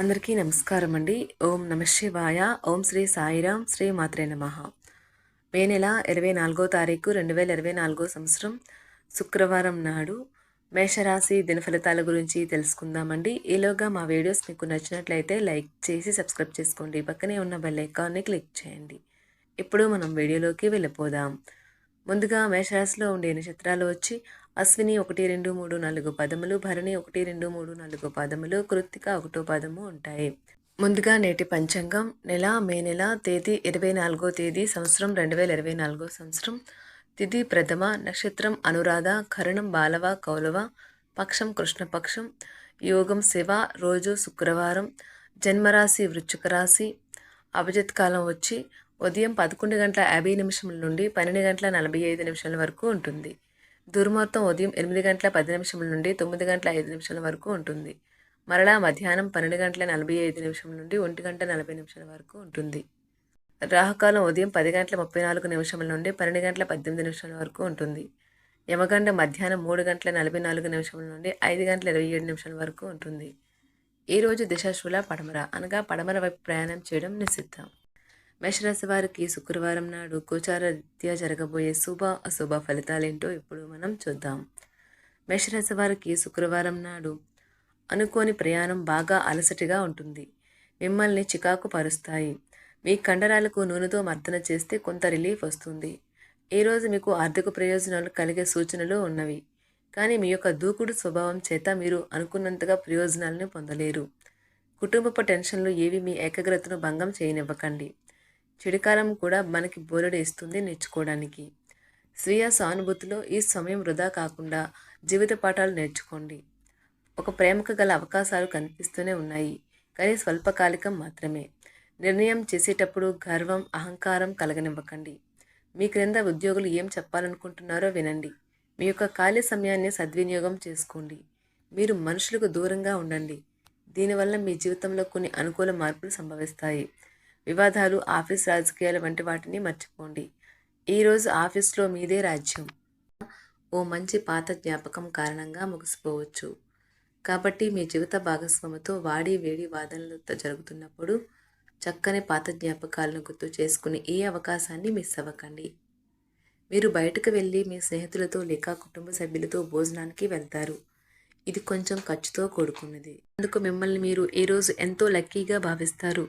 అందరికీ నమస్కారం అండి ఓం నమ శివాయ. ఓం శ్రీ సాయిరాం. శ్రీ మాత్రే నమ. మే నెల ఇరవై నాలుగో తారీఖు రెండు వేల ఇరవై నాలుగో సంవత్సరం శుక్రవారం నాడు మేషరాశి దినఫలితాల గురించి తెలుసుకుందామండి. ఈలోగా మా వీడియోస్ మీకు నచ్చినట్లయితే లైక్ చేసి సబ్స్క్రైబ్ చేసుకోండి. పక్కనే ఉన్న బెల్ ఐకాన్ని క్లిక్ చేయండి. ఇప్పుడు మనం వీడియోలోకి వెళ్ళిపోదాం. ముందుగా మేషరాశిలో ఉండే నక్షత్రాలు వచ్చి అశ్విని ఒకటి రెండు మూడు నాలుగు పదములు భరణి ఒకటి రెండు మూడు నాలుగు పదములు కృత్తిక ఒకటో పదము ఉంటాయి. ముందుగా నేటి పంచాంగం. నెల మే నెల తేదీ ఇరవై నాలుగో తేదీ సంవత్సరం రెండు వేల ఇరవై నాలుగో సంవత్సరం. తిథి ప్రథమ నక్షత్రం అనురాధ కరణం బాలవ కౌలవ పక్షం కృష్ణపక్షం యోగం శివ రోజు శుక్రవారం జన్మరాశి వృశ్చిక రాశి. అభిజిత్ కాలం వచ్చి ఉదయం పదకొండు గంటల యాభై నిమిషముల నుండి పన్నెండు గంటల నలభై ఐదు నిమిషాల వరకు ఉంటుంది. దుర్ముహూర్తం ఉదయం ఎనిమిది గంటల పది నిమిషముల నుండి తొమ్మిది గంటల ఐదు నిమిషాల వరకు ఉంటుంది. మరలా మధ్యాహ్నం పన్నెండు గంటల నలభై ఐదు నిమిషం నుండి ఒంటి గంట నలభై నిమిషాల వరకు ఉంటుంది. రాహుకాలం ఉదయం పది గంటల ముప్పై నాలుగు నిమిషముల నుండి పన్నెండు గంటల పద్దెనిమిది నిమిషాల వరకు ఉంటుంది. యమగండ మధ్యాహ్నం మూడు గంటల నలభై నాలుగు నిమిషముల నుండి ఐదు గంటల ఇరవై ఏడు నిమిషాల వరకు ఉంటుంది. ఈ రోజు దిశాశూల పడమర అనగా పడమర వైపు ప్రయాణం చేయడం నిషిద్ధం. మేషరాశి వారికి శుక్రవారం నాడు గోచారరీత్యా జరగబోయే శుభ అశుభ ఫలితాలేంటో ఇప్పుడు మనం చూద్దాం. మేషరాశి వారికి శుక్రవారం నాడు అనుకోని ప్రయాణం బాగా అలసటిగా ఉంటుంది. మిమ్మల్ని చికాకు పరుస్తాయి. మీ కండరాలకు నూనెతో మర్దన చేస్తే కొంత రిలీఫ్ వస్తుంది. ఈరోజు మీకు ఆర్థిక ప్రయోజనాలు కలిగే సూచనలు ఉన్నవి. కానీ మీ యొక్క దూకుడు స్వభావం చేత మీరు అనుకున్నంతగా ప్రయోజనాలను పొందలేరు. కుటుంబపు టెన్షన్లు ఏవి మీ ఏకాగ్రతను భంగం చేయనివ్వకండి. చెడుకాలం కూడా మనకి బోలెడు ఇస్తుంది నేర్చుకోవడానికి. స్వీయ సానుభూతిలో ఈ సమయం వృధా కాకుండా జీవిత పాఠాలు నేర్చుకోండి. ఒక ప్రేమకు గల అవకాశాలు కనిపిస్తూనే ఉన్నాయి కానీ స్వల్పకాలికం మాత్రమే. నిర్ణయం చేసేటప్పుడు గర్వం అహంకారం కలగనివ్వకండి. మీ క్రింద ఉద్యోగులు ఏం చెప్పాలనుకుంటున్నారో వినండి. మీ యొక్క ఖాళీ సమయాన్ని సద్వినియోగం చేసుకోండి. మీరు మనుషులకు దూరంగా ఉండండి. దీనివల్ల మీ జీవితంలో కొన్ని అనుకూల మార్పులు సంభవిస్తాయి. వివాదాలు ఆఫీస్ రాజకీయాలు వంటి వాటిని మర్చిపోండి. ఈరోజు ఆఫీస్లో మీదే రాజ్యం. ఓ మంచి పాత జ్ఞాపకం కారణంగా ముగిసిపోవచ్చు. కాబట్టి మీ జీవిత భాగస్వామితో వాడి వేడి వాదనలు జరుగుతున్నప్పుడు చక్కని పాత జ్ఞాపకాలను గుర్తు చేసుకుని ఏ అవకాశాన్ని మిస్ అవ్వకండి. మీరు బయటకు వెళ్ళి మీ స్నేహితులతో లేక కుటుంబ సభ్యులతో భోజనానికి వెళ్తారు. ఇది కొంచెం ఖర్చుతో కూడుకున్నది. అందుకు మిమ్మల్ని మీరు ఈరోజు ఎంతో లక్కీగా భావిస్తారు.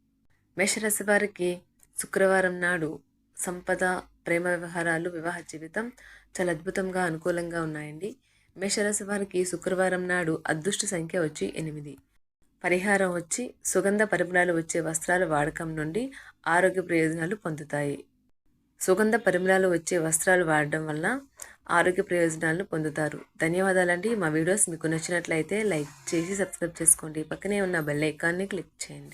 మేషరాశి వారికి శుక్రవారం నాడు సంపద ప్రేమ వ్యవహారాలు వివాహ జీవితం చాలా అద్భుతంగా అనుకూలంగా ఉన్నాయండి. మేషరాశి వారికి శుక్రవారం నాడు అదృష్ట సంఖ్య వచ్చి ఎనిమిది. పరిహారం వచ్చి సుగంధ పరిమళాలు వచ్చే వస్త్రాల వాడకం నుండి ఆరోగ్య ప్రయోజనాలు పొందుతాయి. సుగంధ పరిమళాలు వచ్చే వస్త్రాలు వాడడం వల్ల ఆరోగ్య ప్రయోజనాలను పొందుతారు. ధన్యవాదాలండి. మా వీడియోస్ మీకు నచ్చినట్లయితే లైక్ చేసి సబ్స్క్రైబ్ చేసుకోండి. పక్కనే ఉన్న బెల్ ఐకాన్ని క్లిక్ చేయండి.